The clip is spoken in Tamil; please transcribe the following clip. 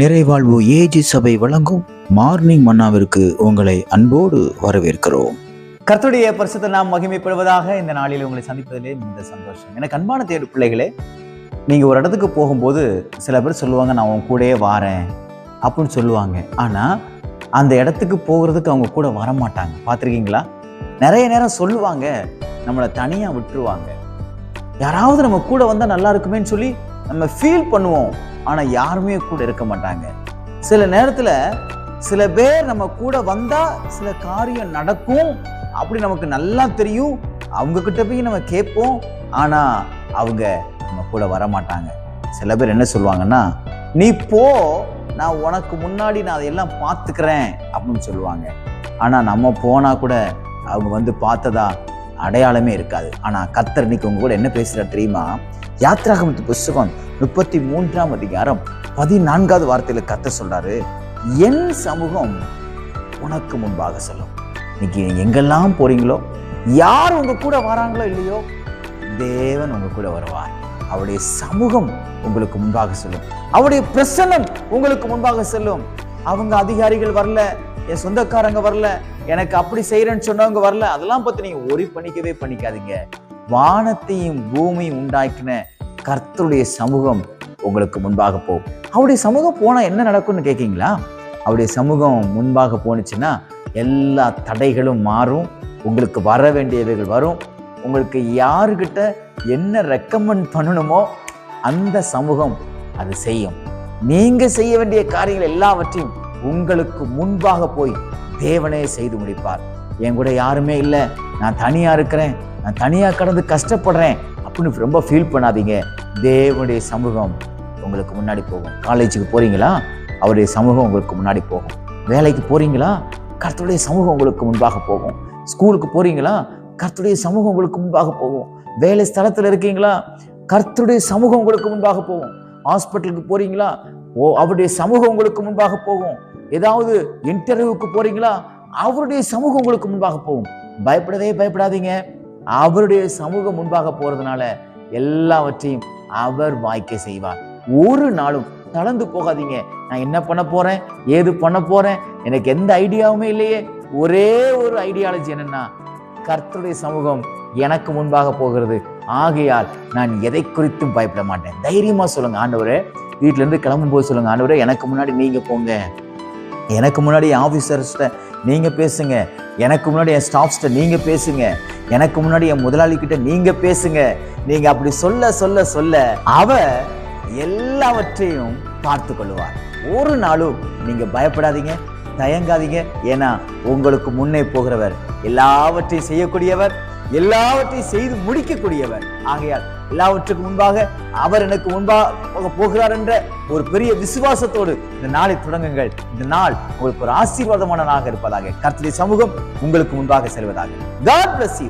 நிறைவாழ்வு ஏஜி சபை வழங்கும் மார்னிங் மன்னாவிற்கு உங்களை அன்போடு வரவேற்கிறோம். கர்த்தருடைய பரிசுத்த நாம் மகிமைப்படுவதாக இந்த நாளில் உங்களை சந்திப்பதிலே மிகுந்த சந்தோஷம். எனக்கு அன்பான தேடு பிள்ளைகளே நீங்கள் ஒரு இடத்துக்கு போகும்போது சில பேர் சொல்லுவாங்க நான் உன் கூடயே வாரேன் அப்படின்னு சொல்லுவாங்க. ஆனால் அந்த இடத்துக்கு போகிறதுக்கு அவங்க கூட வர மாட்டாங்க பார்த்துருக்கீங்களா? நிறைய நேரம் சொல்லுவாங்க நம்மளை தனியாக விட்டுருவாங்க. யாராவது நம்ம கூட வந்தால் நல்லா இருக்குமேன்னு சொல்லி நம்ம ஃபீல் பண்ணுவோம். ஆனால் யாருமே கூட இருக்க மாட்டாங்க. சில நேரத்தில் சில பேர் நம்ம கூட வந்தால் சில காரியம் நடக்கும். அப்படி நமக்கு நல்லா தெரியும். அவங்க கிட்ட போய் நம்ம கேட்போம். ஆனால் அவங்க நம்ம கூட வர மாட்டாங்க சில பேர் என்ன சொல்லுவாங்கன்னா நீ போ நான் உனக்கு முன்னாடி நான் அதையெல்லாம் பார்த்துக்கிறேன் அப்படின்னு சொல்லுவாங்க. ஆனால் நம்ம போனால் கூட அவங்க வந்து பார்த்ததா அடையாளமே இருக்காது. ஆனால் கத்தர் இன்னைக்கு உங்க கூட என்ன பேசுகிறார் தெரியுமா? யாத்ராகமத்து புஸ்தகம் முப்பத்தி மூன்றாம் அதிகாரம் பதினான்காவது வார்த்தையில கத்த சொல்றாரு என் சமூகம் உனக்கு முன்பாக சொல்லும். இன்னைக்கு நீங்க எங்கெல்லாம் போறீங்களோ யார் உங்க கூட வராங்களோ இல்லையோ தேவன் உங்க கூட வருவார். அவருடைய சமூகம் உங்களுக்கு முன்பாக செல்லும். அவருடைய பிரசன்னம் உங்களுக்கு முன்பாக செல்லும். அவங்க அதிகாரிகள் வரல என் சொந்தக்காரங்க வரல எனக்கு அப்படி செய்யறேன்னு சொன்னவங்க வரல. அதெல்லாம் பத்தி நீங்க ஒரு பண்ணிக்கவே பண்ணிக்காதீங்க. வானத்தையும் பூமியும் உண்டாக்கின கர்த்தருடைய சமூகம் உங்களுக்கு முன்பாக போகும் அவருடைய சமூகம் போனால் என்ன நடக்கும்னு கேட்கீங்களா அவருடைய சமூகம் முன்பாக போணுச்சுன்னா எல்லா தடைகளும் மாறும். உங்களுக்கு வர வேண்டியவைகள் வரும். உங்களுக்கு யாருக்கிட்ட என்ன ரெக்கமெண்ட் பண்ணணுமோ அந்த சமூகம் அது செய்யும். நீங்கள் செய்ய வேண்டிய காரியங்கள் எல்லாவற்றையும் உங்களுக்கு முன்பாக போய் தேவனே செய்து முடிப்பார். என் கூட யாருமே இல்லை. நான் தனியாக இருக்கிறேன். நான் தனியாக கடந்து கஷ்டப்படுறேன் அப்படின்னு ரொம்ப ஃபீல் பண்ணாதீங்க. தேவனுடைய சமூகம் உங்களுக்கு முன்னாடி போகும். காலேஜுக்கு போகிறீங்களா அவருடைய சமூகம் உங்களுக்கு முன்னாடி போகும். வேலைக்கு போகிறீங்களா கர்த்தருடைய சமூகம் உங்களுக்கு முன்பாக போகும். ஸ்கூலுக்கு போகிறீங்களா கர்த்தருடைய சமூகம் உங்களுக்கு முன்பாக போகும். வேலை ஸ்தலத்தில் இருக்கீங்களா? கர்த்தருடைய சமூகம் உங்களுக்கு முன்பாக போகும். ஹாஸ்பிட்டலுக்கு போகிறீங்களா ஓ அவருடைய சமூகம் உங்களுக்கு முன்பாக போகும். ஏதாவது இன்டர்வியூக்கு போகிறீங்களா அவருடைய சமூகம் உங்களுக்கு முன்பாக போகும். பயப்படவே பயப்படாதீங்க. அவருடைய சமூகம் முன்பாக போறதுனால எல்லாவற்றையும் அவர் வாய்க்க செய்வார். ஒரு நாளும் தளர்ந்து போகாதீங்க. நான் என்ன பண்ண போறேன்? ஏது பண்ண போறேன்? எனக்கு எந்த ஐடியாவுமே இல்லையே. ஒரே ஒரு ஐடியாலஜி என்னன்னா கர்த்தருடைய சமூகம் எனக்கு முன்பாக போகிறது. ஆகையால் நான் எதை குறித்தும் பயப்பட மாட்டேன். தைரியமா சொல்லுங்க ஆண்டவரே. வீட்ல இருந்து கிளம்பும்போது சொல்லுங்க ஆண்டவரே எனக்கு முன்னாடி நீங்க போங்க. எனக்கு முன்னாடி ஆஃபீஸர்ஸ்கிட்ட நீங்கள் பேசுங்க. எனக்கு முன்னாடி என் ஸ்டாஃப்ஸ்கிட்ட நீங்கள் பேசுங்க. எனக்கு முன்னாடி என் முதலாளிக்கிட்ட நீங்கள் பேசுங்க. நீங்கள் அப்படி சொல்ல சொல்ல சொல்ல அவர் எல்லாவற்றையும் பார்த்து கொள்வார். ஒரு நாளும் நீங்கள் பயப்படாதீங்க தயங்காதீங்க. ஏன்னா உங்களுக்கு முன்னே போகிறவர் எல்லாவற்றையும் செய்யக்கூடியவர் எல்லாவற்றையும் செய்து முடிக்கக்கூடியவர். ஆகையால் எல்லாவற்றுக்கும் முன்பாக அவர் எனக்கு முன்பாக போகிறார் என்ற ஒரு பெரிய விசுவாசத்தோடு இந்த நாளை தொடங்குங்கள். இந்த நாள் உங்களுக்கு ஒரு ஆசீர்வாதமான நாளாக இருப்பதாக கர்த்தருடைய சமூகம் உங்களுக்கு முன்பாக செல்வதாக. God plus